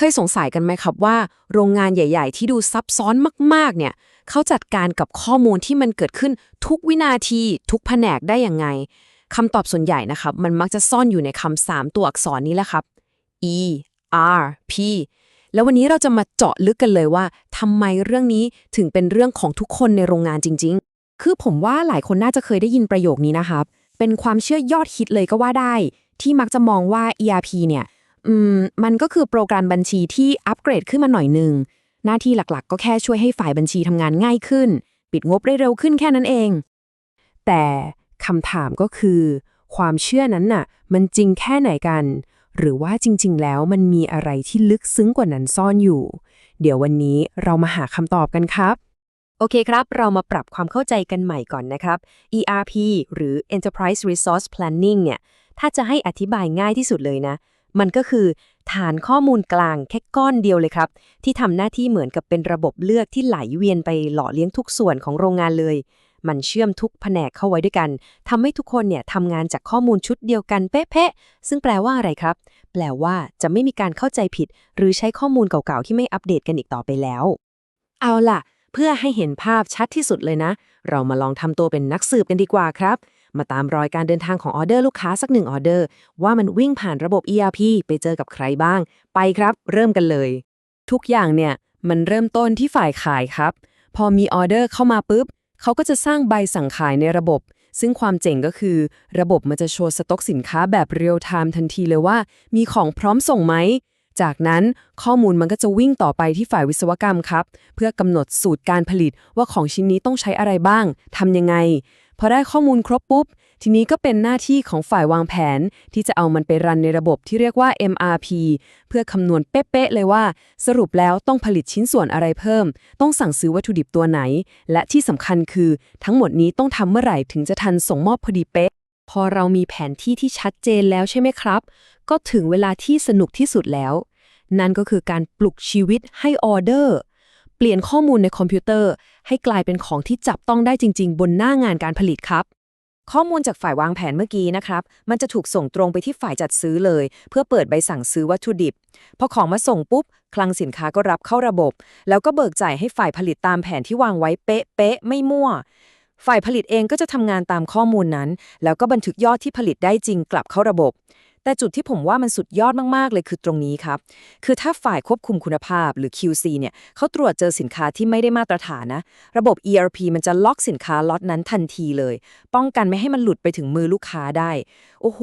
เคยสงสัยกันไหมครับว่า โรงงานใหญ่ ๆ ที่ดูซับซ้อนมากๆ เนี่ยเขาจัดการกับข้อมูลที่มันเกิดขึ้นทุกวินาทีทุกแผนกได้ยังไงคำตอบส่วนใหญ่นะครับ มันมักจะซ่อนอยู่ในคำสามตัวอักษรนี้แหละครับ E R P แล้ววันนี้เราจะมาเจาะลึกกันเลยว่าทำไมเรื่องนี้ถึงเป็นเรื่องของทุกคนในโรงงานจริง ๆ คือผมว่าหลายคนน่าจะเคยได้ยินประโยคนี้นะครับ เป็นความเชื่อยอดฮิตเลยก็ว่าได้ ที่มักจะมองว่า ERP เนี่ย อืมมันก็คือโปรแกรมบัญชีที่อัปเกรดขึ้นมาหน่อยหนึ่งหน้าที่หลักๆ ก็แค่ช่วยให้ฝ่ายบัญชีทำงานง่ายขึ้น ปิดงบได้เร็วขึ้นแค่นั้นเอง แต่คำถามก็คือ ความเชื่อนั้นน่ะ มันจริงแค่ไหนกัน หรือว่าจริง ๆ แล้วมันมีอะไรที่ลึกซึ้งกว่านั้นซ่อนอยู่ เดี๋ยววันนี้เรามาหาคำตอบกันครับโอเคครับ เรามาปรับความเข้าใจกันใหม่ก่อนนะครับ ERP หรือ Enterprise Resource Planning เนี่ย ถ้าจะให้อธิบายง่ายที่สุดเลยนะ มันก็คือ ฐานข้อมูลกลางแค่ก้อนเดียวเลยครับ ที่ทำหน้าที่เหมือนกับเป็นระบบเลือกที่ไหลเวียนไปหล่อเลี้ยงทุกส่วนของโรงงานเลย มันเชื่อมทุกแผนกเข้าไว้ด้วยกันทำให้ทุกคนเนี่ยทำงานจากข้อมูลชุดเดียวกันเป๊ะๆซึ่งแปลว่าอะไรครับ แปลว่าจะไม่มีการเข้าใจผิด หรือใช้ข้อมูลเก่าๆที่ไม่อัปเดตกันอีกต่อไปแล้ว เอาล่ะ เพื่อให้เห็นภาพชัดที่สุดเลยนะ เรามาลองทำตัวเป็นนักสืบกันดีกว่าครับ มาตามรอยการเดินทางของออเดอร์ลูกค้าสักหนึ่งออเดอร์ ว่ามันวิ่งผ่านระบบ ERP ไปเจอกับใครบ้าง ไปครับ เริ่มกันเลย ทุกอย่างเนี่ย มันเริ่มต้นที่ฝ่ายขายครับ พอมีออเดอร์เข้ามาปุ๊บเขาก็จะสร้างใบสั่งขายในระบบ ซึ่งความเจ๋งก็คือ ระบบมันจะโชว์สต็อกสินค้าแบบเรียลไทม์ทันทีเลยว่า มีของพร้อมส่งไหมจากนั้นข้อมูลมันก็จะวิ่งต่อไปที่ฝ่ายวิศวกรรมครับ เพื่อกำหนดสูตรการผลิตว่าของชิ้นนี้ต้องใช้อะไรบ้างทำยังไง พอได้ข้อมูลครบปุ๊บ ทีนี้ก็เป็นหน้าที่ของฝ่ายวางแผน ที่จะเอามันไปรันในระบบที่เรียกว่า MRP เพื่อคำนวณเป๊ะๆเลยว่า สรุปแล้วต้องผลิตชิ้นส่วนอะไรเพิ่ม ต้องสั่งซื้อวัตถุดิบตัวไหน และที่สำคัญคือ ทั้งหมดนี้ต้องทำเมื่อไหร่ถึงจะทันส่งมอบพอดีเป๊ะ พอเรามีแผนที่ที่ชัดเจนแล้วใช่ไหมครับ ก็ถึงเวลาที่สนุกที่สุดแล้ว นั่นก็คือการปลุกชีวิตให้ออเดอร์ เปลี่ยนข้อมูลในคอมพิวเตอร์ ให้กลายเป็นของที่จับต้องได้จริง ๆ บนหน้างานการผลิตครับ ข้อมูลจากฝ่ายวางแผนเมื่อกี้นะครับ มันจะถูกส่งตรงไปที่ฝ่ายจัดซื้อเลย เพื่อเปิดใบสั่งซื้อวัตถุดิบ พอของมาส่งปุ๊บ คลังสินค้าก็รับเข้าระบบ แล้วก็เบิกจ่ายให้ฝ่ายผลิตตามแผนที่วางไว้เป๊ะๆไม่มั่ว ฝ่ายผลิตเองก็จะทำงานตามข้อมูลนั้น แล้วก็บันทึกยอดที่ผลิตได้จริงกลับเข้าระบบ แต่จุดที่ผมว่ามันสุดยอดมากๆ เลยคือตรงนี้ครับ คือถ้าฝ่ายควบคุมคุณภาพหรือ QC เนี่ยเขาตรวจเจอสินค้าที่ไม่ได้มาตรฐานนะ ระบบ ERP มันจะล็อกสินค้าล็อตนั้นทันทีเลย ป้องกันไม่ให้มันหลุดไปถึงมือลูกค้าได้ โอ้โห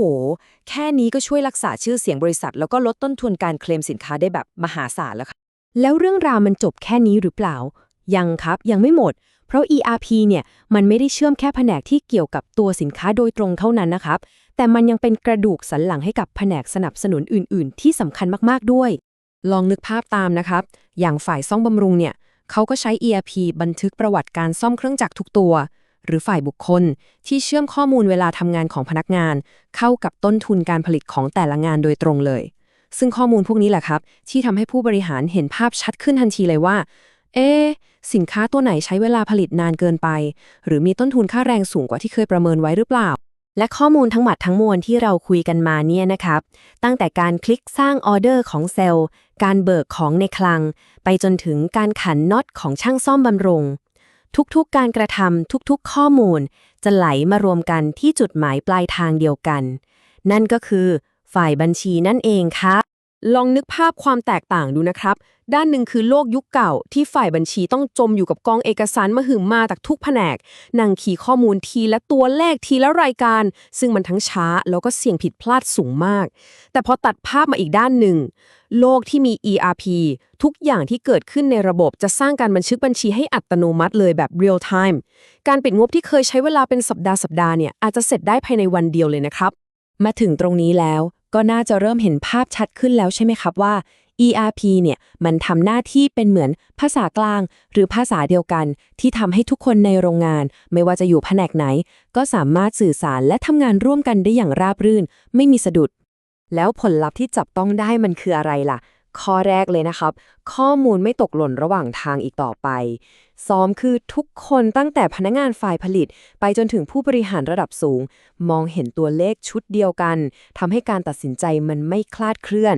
แค่นี้ก็ช่วยรักษาชื่อเสียงบริษัท แล้วก็ลดต้นทุนการเคลมสินค้าได้แบบมหาศาลแล้วค่ะแล้วเรื่องราวมันจบแค่นี้หรือเปล่า ยังครับยังไม่หมด เพราะ ERP เนี่ยมันไม่ได้เชื่อมแค่แผนกที่เกี่ยวกับตัวสินค้าโดยตรงเท่านั้นนะครับ แต่มันยังเป็นกระดูกสันหลังให้กับแผนกสนับสนุนอื่น ๆ ที่สำคัญมากๆด้วย ลองนึกภาพตามนะครับ อย่างฝ่ายซ่อมบำรุงเนี่ยเขาก็ใช้ ERP บันทึกประวัติการซ่อมเครื่องจักรทุกตัว หรือฝ่ายบุคคล ที่เชื่อมข้อมูลเวลาทำงานของพนักงาน เข้ากับต้นทุนการผลิตของแต่ละงานโดยตรงเลย ซึ่งข้อมูลพวกนี้แหละครับ ที่ทำให้ผู้บริหารเห็นภาพชัดขึ้นทันทีเลยว่า เอ๊ะ สินค้าตัวไหนใช้เวลาผลิตนานเกินไป หรือมีต้นทุนค่าแรงสูงกว่าที่เคยประเมินไว้หรือเปล่า และข้อมูลทั้งหมดทั้งมวลที่เราคุยกันมาเนี่ยนะครับ ตั้งแต่การคลิกสร้างออเดอร์ของเซลล์ การเบิกของในคลัง ไปจนถึงการขันน็อตของช่างซ่อมบำรุง ทุกๆการกระทำทุกๆ ข้อมูล จะไหลมารวมกันที่จุดหมายปลายทางเดียวกัน นั่นก็คือ ฝ่ายบัญชีนั่นเองค่ะ ลองนึกภาพความแตกต่างดูนะครับ ด้านหนึ่งคือโลกยุคเก่า ที่ฝ่ายบัญชีต้องจมอยู่กับกองเอกสารมหึมาจากทุกแผนก นั่งขี่ข้อมูลทีละตัวเลขทีละรายการ ซึ่งมันทั้งช้าแล้วก็เสี่ยงผิดพลาดสูงมาก แต่พอตัดภาพมาอีกด้านหนึ่ง โลกที่มี ERP ทุกอย่างที่เกิดขึ้นในระบบจะสร้างการบันทึกบัญชีให้อัตโนมัติเลยแบบ real time การปิดงบที่เคยใช้เวลาเป็นสัปดาห์สัปดาห์เนี่ยอาจจะเสร็จได้ภายในวันเดียวเลยนะครับมาถึงตรงนี้แล้ว ก็น่าจะเริ่มเห็นภาพชัดขึ้นแล้วใช่ไหมครับว่า ERP เนี่ยมันทำหน้าที่เป็นเหมือนภาษากลาง หรือภาษาเดียวกัน ที่ทำให้ทุกคนในโรงงาน ไม่ว่าจะอยู่แผนกไหน ก็สามารถสื่อสารและทำงานร่วมกันได้อย่างราบรื่น ไม่มีสะดุด แล้วผลลัพธ์ที่จับต้องได้มันคืออะไรล่ะ ข้อแรกเลยนะครับ ข้อมูลไม่ตกหล่นระหว่างทางอีกต่อไปซ้อมคือทุกคนตั้งแต่พนักงานฝ่ายผลิต ไปจนถึงผู้บริหารระดับสูง มองเห็นตัวเลขชุดเดียวกันทำให้การตัดสินใจมันไม่คลาดเคลื่อน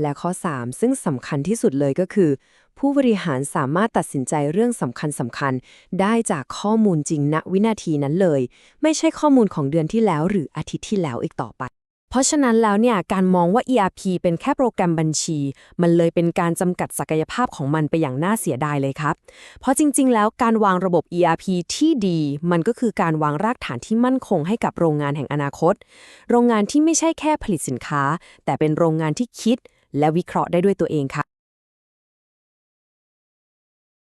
และข้อ 3 ซึ่งสำคัญที่สุดเลยก็คือ ผู้บริหารสามารถตัดสินใจเรื่องสำคัญสำคัญๆได้จากข้อมูลจริงณวินาทีนั้นเลย ไม่ใช่ข้อมูลของเดือนที่แล้วหรืออาทิตย์ที่แล้วอีกต่อไป ราะฉะนั้นแล้วเนี่ยการมองว่า ERP เป็นแค่โปรแกรมบัญชี มันเลยเป็นการจำกัดศักยภาพของมันไปอย่างน่าเสียดายเลยครับ เพราะจริง ๆ แล้วการวางระบบ ERP ที่ดี มันก็คือการวางรากฐานที่มั่นคงให้กับโรงงานแห่งอนาคต โรงงานที่ไม่ใช่แค่ผลิตสินค้า แต่เป็นโรงงานที่คิด และวิเคราะห์ได้ด้วยตัวเองค่ะ